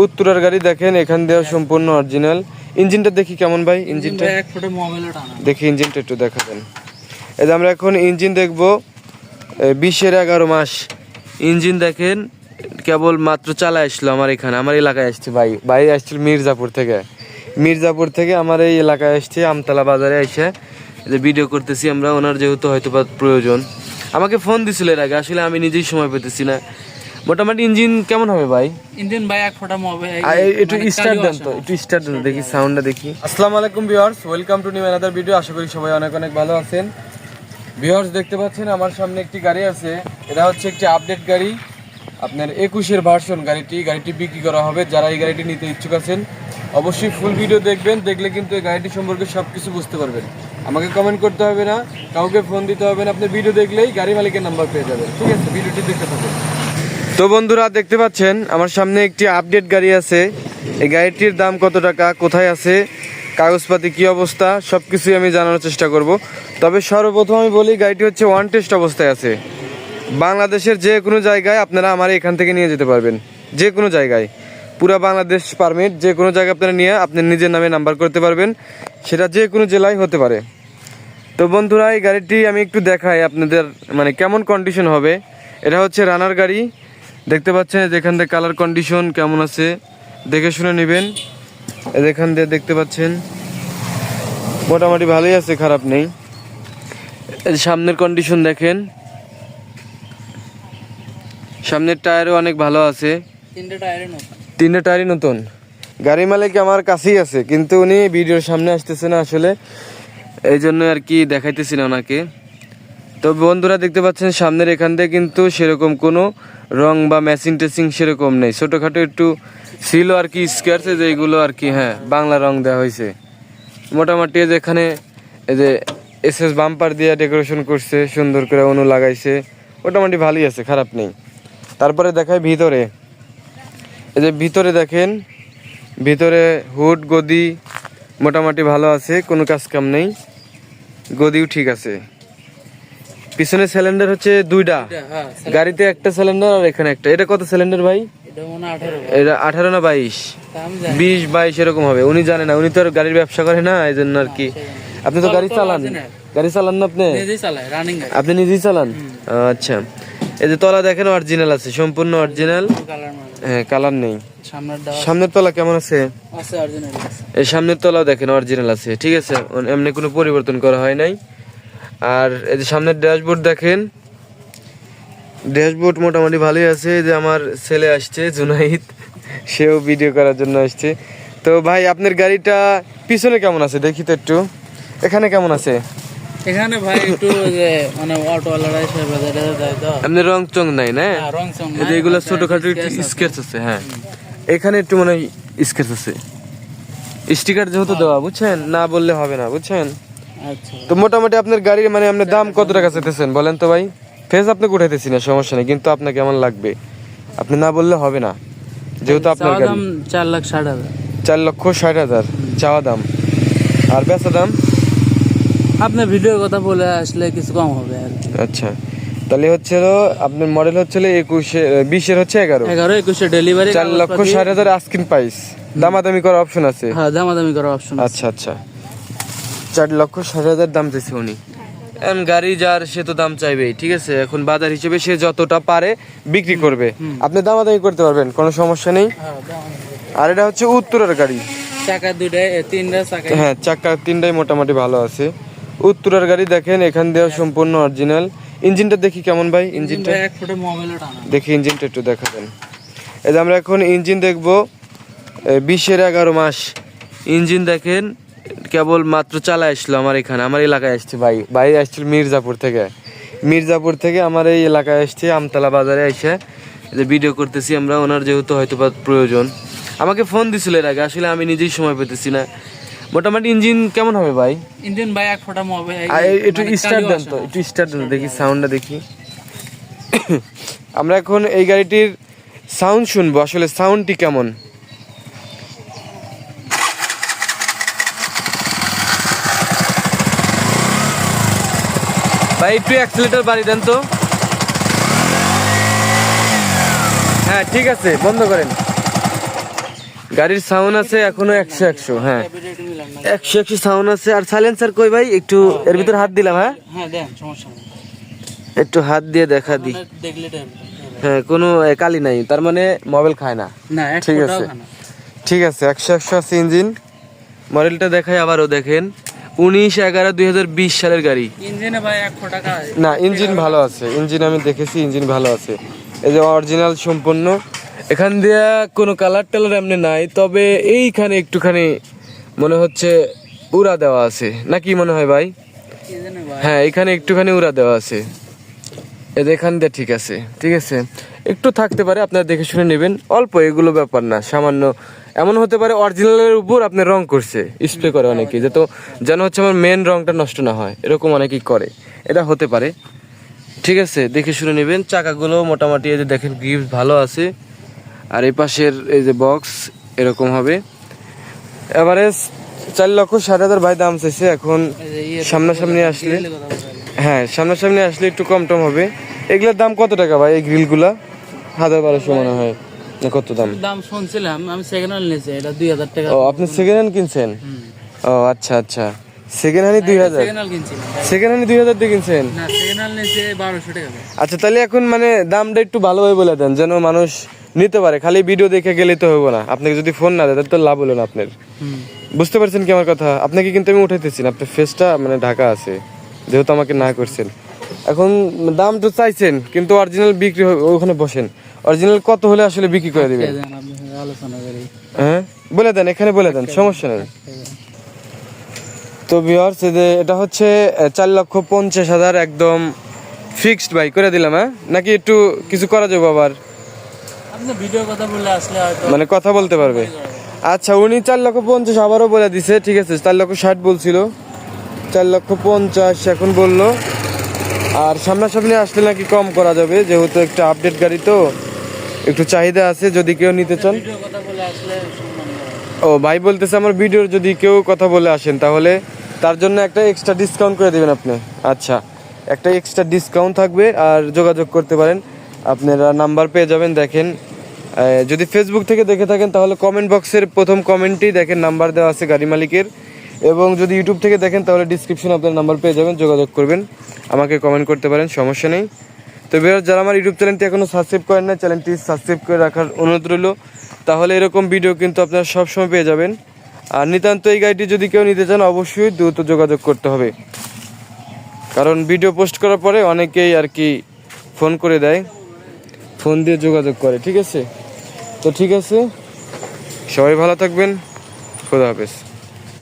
উত্তরার গাড়ি দেখেন এখান দেওয়া সম্পূর্ণ অরিজিনাল ইঞ্জিনটা দেখি কেমন ভাই? ইঞ্জিনটা? এক ফুটে মোবাইলে টানা। দেখি ইঞ্জিনটা একটু দেখা দেখাবেন। এই যে আমরা এখন ইঞ্জিন দেখব বিশের এগারো মাস। ইঞ্জিন দেখেন কেবল মাত্র চালা আসলো আমার এখানে আমার এলাকায় আসছে ভাই। ভাই আসছিল মির্জাপুর থেকে। মির্জাপুর থেকে আমার এই এলাকায় আসছে আমতলা বাজারে এসে। যে ভিডিও করতেছি আমরা ওনার যেহেতু হয়তো প্রয়োজন। আমাকে ফোন দিছিল এর আগে আসলে আমি নিজেই সময় পেতেছি না। মোটামুটি ইঞ্জিন কেমন হবে ভাই? ইঞ্জিন ভাই এক ফুটা মোবাইল আর একটু স্টার্ট দেন তো একটু স্টার্ট দেন দেখি সাউন্ডটা দেখি। আসসালামু আলাইকুম viewers welcome to new another video আশা করি সবাই অনেক অনেক ভালো আছেন। ভিউয়ার্স দেখতে পাচ্ছেন আমার সামনে একটি গাড়ি আছে এটা হচ্ছে একটি আপডেট গাড়ি। আপনার একুশের ভার্সন গাড়িটি গাড়িটি বিক্রি করা হবে যারা এই গাড়িটি নিতে ইচ্ছুক আছেন অবশ্যই ফুল ভিডিও দেখবেন দেখলে কিন্তু এই গাড়িটি সম্পর্কে সব কিছু বুঝতে পারবেন। আমাকে কমেন্ট করতে হবে না কাউকে ফোন দিতে হবে না আপনি ভিডিও দেখলেই গাড়ি মালিকের নাম্বার পেয়ে যাবেন। ঠিক আছে ভিডিওটি দেখতে থাকুন। তো বন্ধুরা, দেখতে পাচ্ছেন, আমার সামনে একটি আপডেট গাড়ি আছে। এই গাড়িটির দাম কত টাকা, কোথায় আছে, কাগজপাতি কি অবস্থা সব কিছুই আমি জানানোর চেষ্টা করব। তবে সর্বপ্রথম আমি বলি, গাড়িটি হচ্ছে ওয়ান টেস্ট অবস্থায় আছে। বাংলাদেশের যে কোনো জায়গায় আপনারা আমার এখান থেকে নিয়ে যেতে পারবেন। যে কোনো জায়গায়। পুরো বাংলাদেশ পারমিট যে কোনো জায়গায় আপনারা নিয়ে আপনি নিজের নামে নাম্বার করতে পারবেন। সেটা যে কোনো জেলায় হতে পারে। তো বন্ধুরা, এই গাড়িটি আমি একটু দেখাই আপনাদের মানে কেমন কন্ডিশন হবে। এটা হচ্ছে রানার গাড়ি। দেখতে পাচ্ছেন যেখান থেকে কালার কন্ডিশন কেমন আছে দেখে শুনে নেবেন। এখান দিয়ে দেখতে পাচ্ছেন মোটামুটি ভালোই আছে খারাপ নেই। সামনের কন্ডিশন দেখেন সামনের টায়ারও অনেক ভালো আছে। তিনটে টায়ারে নতুন। তিনটে টায়ারই নতুন। গাড়ি মালিক আমার কাছেই আছে কিন্তু উনি ভিডিওর সামনে আসতেছে না আসলে। এই জন্য আর কি দেখাইতেছি না ওনাকে। তো বন্ধুরা দেখতে পাচ্ছেন, সামনের এখান দিয়ে কিন্তু সেরকম কোনো রং বা ম্যাচিং টেচিং সেরকম নেই। ছোটোখাটো একটু ছিল আর কি স্কেয়ার্স যে এইগুলো আর কি হ্যাঁ বাংলা রং দেওয়া হয়েছে। মোটামুটি এই যে এখানে এই যে এস এস বাম্পার দিয়ে ডেকোরেশন করছে, সুন্দর করে অনু লাগাইছে। মোটামুটি ভালোই আছে, খারাপ নেই। তারপরে দেখায় ভিতরে। এই যে ভিতরে দেখেন, ভিতরে হুড গদি মোটামুটি ভালো আছে, কোনো কাজ কাম নেই। গদিও ঠিক আছে। পিছনে সিলিন্ডার হচ্ছে দুইটা। হ্যাঁ গাড়িতে একটা সিলিন্ডার আর এখানে একটা। এটা কত সিলিন্ডার ভাই? এটা আঠারো না বাইশ? বিশ বাইশ এরকম হবে। উনি জানে না। উনি তো আর গাড়ির ব্যবসা করে না এই জন্য আর কি। আপনি তো গাড়ি চালান। গাড়ি চালান না আপনি? আপনি নিজেই চালান? আচ্ছা। এই যে তলা দেখেন অরিজিনাল আছে সম্পূর্ণ অরিজিনাল হ্যাঁ কালার নেই। সামনের তলা কেমন আছে? এই সামনের তলাও দেখেন অরিজিনাল আছে। ঠিক আছে এমনি কোনো পরিবর্তন করা হয় নাই। আর এই যে সামনের ড্যাশবোর্ড দেখেন। ড্যাশবোর্ড মোটামুটি ভালোই আছে। এই যে আমার ছেলে আসছে জুনাইদ। সেও ভিডিও করার জন্য আসছে। তো ভাই আপনার গাড়িটা পিছনে কেমন আছে? দেখি তো একটু। এখানে কেমন আছে? এখানে ভাই একটু যে মানে অটোওয়ালারা এসে বাজারে দেয় তো। আপনি রং চং নাই না? হ্যাঁ, রং চং এই যে এগুলো ছোটখাটো স্কেচ আছে। হ্যাঁ। এখানে একটু মানে স্কেচ আছে। স্টিকার যেহেতু দেওয়া বুঝছেন? না বললে হবে না বুঝছেন? তো মোটামুটি আপনার গাড়ির মানে আপনার দাম কত টাকা চাইতেছেন? বলেন তো ভাই। ফেস আপনি উঠাইতেছি না সমস্যা নেই কিন্তু আপনাকে কেমন লাগবে। আপনি না বললে হবে না যেহেতু আপনার গাড়ি। দাম চার লাখ ষাট হাজার। চার লক্ষ ষাট হাজার চাওয়া দাম। আর বেচা দাম? আপনার ভিডিওর কথা বলে আসলে কিছু কম হবে আর আচ্ছা তাহলে হচ্ছে আপনার মডেল হচ্ছে একুশে বিশের হচ্ছে এগারো। এগারো একুশে ডেলিভারি চার লক্ষ ষাট হাজার আস্কিন প্রাইস দামাদামি করার অপশন আছে? হ্যাঁ দামাদামি করার অপশন আচ্ছা আচ্ছা। চার লক্ষ ষাট হাজার দাম চাইছে উনি। এখন গাড়ি যার সে তো দাম চাইবেই ঠিক আছে? এখন বাজার হিসেবে সে যতটা পারে বিক্রি করবে। আপনি দামাদামি করতে পারবেন কোনো সমস্যা নেই। হ্যাঁ আর এটা হচ্ছে উত্তরের গাড়ি। চাকা দুইটাই এ, তিনটা চাকা। হ্যাঁ চাকা তিনটাই মোটামুটি ভালো আছে। উত্তরের গাড়ি দেখেন এখান দেওয়া সম্পূর্ণ অরিজিনাল। ইঞ্জিনটা দেখি কেমন ভাই ইঞ্জিনটা ভাই এক ফুটে মোবাইলে দেখি ইঞ্জিনটা একটু দেখাবেন এই যে আমরা এখন ইঞ্জিন দেখব বিশের এগারো মাস। ইঞ্জিন দেখেন কেবল মাত্র চালা আসলো আমার এখানে আমার এলাকায় আসছে ভাই। ভাই আসছিল মির্জাপুর থেকে। মির্জাপুর থেকে আমার এই এলাকায় আসছে আমতলা বাজারে এসে যে ভিডিও করতেছি আমরা ওনার যেহেতু হয়তো বা প্রয়োজন। আমাকে ফোন দিছিল এর আগে আসলে আমি নিজেই সময় পেতেছি না। মোটামুটি ইঞ্জিন কেমন হবে ভাই? ইঞ্জিন ভাই এক ফুটা আর একটু স্টার্ট দেন তো একটু স্টার্ট দেন দেখি সাউন্ডটা দেখি। আমরা এখন এই গাড়িটির সাউন্ড শুনব আসলে সাউন্ডটি কেমন? ভাই একটু অ্যাক্সিলেটর বাড়ি দেন তো। হ্যাঁ ঠিক আছে বন্ধ করেন। গাড়ির সাউন্ড আছে এখনও একশো একশো হ্যাঁ। একশো একশো সাউন্ড আছে। আর সাইলেন্সার কই ভাই? একটু এর ভিতর হাত দিলাম হ্যাঁ? হ্যাঁ একটু হাত দিয়ে দেখা দিই। হ্যাঁ কোনো কালি নাই তার মানে মোবাইল খায় না। না ঠিক আছে। ঠিক আছে একশো একশো আছে ইঞ্জিন মডেলটা দেখাই আবারও দেখেন। উনিশ এগারো দুই হাজার বিশ সালের গাড়ি। না ইঞ্জিন ভালো আছে। ইঞ্জিন আমি দেখেছি ইঞ্জিন ভালো আছে। এই যে অরিজিনাল সম্পূর্ণ। এখান দিয়ে কোনো কালার টালার এমনি নাই তবে এইখানে একটুখানি মনে হচ্ছে উড়া দেওয়া আছে। নাকি মনে হয় ভাই। হ্যাঁ এখানে একটুখানি উড়া দেওয়া আছে। এখান দিয়ে ঠিক আছে ঠিক আছে? একটু থাকতে পারে, আপনারা দেখে শুনে নেবেন। অল্প এগুলো ব্যাপার না, সামান্য। এমন হতে পারে অরিজিনালের উপর আপনি রং করছে স্প্রে করে অনেকে যে তো যেন হচ্ছে আমার মেন রংটা নষ্ট না হয়, এরকম অনেকেই করে। এটা হতে পারে, ঠিক আছে? দেখে শুনে নেবেন। চাকাগুলো মোটামুটি এই যে দেখেন গ্রিপস ভালো আছে। আর এই পাশের এই যে বক্স এরকম হবে। এবারে চার লক্ষ ষাট হাজার ভাই দাম চাইছে, এখন সামনাসামনি আসলে। হ্যাঁ সামনাসামনি আসলে একটু কম টম হবে। এগুলোর দাম কত টাকা ভাই এই গ্রিলগুলা হাজার বারোশো মনে হয়। কত দাম? দাম শুনছিলাম আমি সেকেন্ড হ্যান্ড নিয়েছি এটা দুই হাজার টাকা। ও আপনি সেকেন্ড হ্যান্ড কিনছেন? ও আচ্ছা আচ্ছা। সেকেন্ড হ্যান্ড দুই হাজার। সেকেন্ড হ্যান্ড দুই হাজার দিয়ে কিনছেন? না সেকেন্ড হ্যান্ড নিয়েছে বারোশো টাকা আচ্ছা তাহলে এখন মানে দামটা একটু ভালোভাবে বলে দেন যেন মানুষ নিতে পারে। খালি ভিডিও দেখে গেলে তো হবে না। আপনাকে যদি ফোন না দেয় তাহলে তো লাভ হলো না আপনার। বুঝতে পারছেন কি আমার কথা? আপনাকে কিন্তু আমি উঠাইতেছি না আপনার ফেসটা মানে ঢাকা আছে। যেহেতু আমাকে না করছেন। এখন দাম তো চাইছেন কিন্তু অরিজিনাল বিক্রি ওখানে বসেন। অরিজিনাল কত হলে আসলে বিক্রি করে দিবেন? হ্যাঁ? বলে দেন এখানে বলে দেন সমস্যা নেই। তো ভিওর্স এটা হচ্ছে চার লক্ষ পঞ্চাশ হাজার একদম ফিক্সড বাই করে দিলাম হ্যাঁ? নাকি একটু কিছু করা যাবে আবার? কথা বললে আসলে মানে কথা বলতে পারবে। আচ্ছা উনি চার লক্ষ পঞ্চাশ আবারও বলে দিছে ঠিক আছে চার লক্ষ ষাট বলছিল। চার লক্ষ পঞ্চাশ এখন বলল। আর সামনাসামনি আসলে নাকি কম করা যাবে, যেহেতু একটা আপডেট গাড়ি তো, একটু চাহিদা আছে, যদি কেউ নিতে চান। ও, ভাই বলতেছে আমার ভিডিওর যদি কেউ কথা বলে আসেন, তাহলে তার জন্য একটা এক্সট্রা ডিসকাউন্ট করে দেবেন আপনি। আচ্ছা একটা এক্সট্রা ডিসকাউন্ট থাকবে, আর যোগাযোগ করতে পারেন। আপনারা নাম্বার পেয়ে যাবেন, দেখেন। যদি ফেসবুক থেকে দেখে থাকেন, তাহলে কমেন্ট বক্সের প্রথম কমেন্টেই দেখেন নাম্বার দেওয়া আছে গাড়ি মালিকের। এবং যদি ইউটিউব থেকে দেখেন, তাহলে ডিসক্রিপশনে আপনার নাম্বার পেয়ে যাবেন, যোগাযোগ করবেন। আমাকে কমেন্ট করতে পারেন, সমস্যা নেই। তো বিহার যারা আমার ইউটিউব চ্যানেলটি এখনও সাবস্ক্রাইব করেন না চ্যানেলটি সাবস্ক্রাইব করে রাখার অনুরোধ রইল। তাহলে এরকম ভিডিও কিন্তু আপনারা সবসময় পেয়ে যাবেন। আর নিতান্ত এই গাড়িটি যদি কেউ নিতে চান, অবশ্যই দ্রুত যোগাযোগ করতে হবে। কারণ ভিডিও পোস্ট করার পরে অনেকেই আর কি ফোন করে দেয় ফোন দিয়ে যোগাযোগ করে, ঠিক আছে? তো ঠিক আছে, সবাই ভালো থাকবেন, খোদা হাফেজ।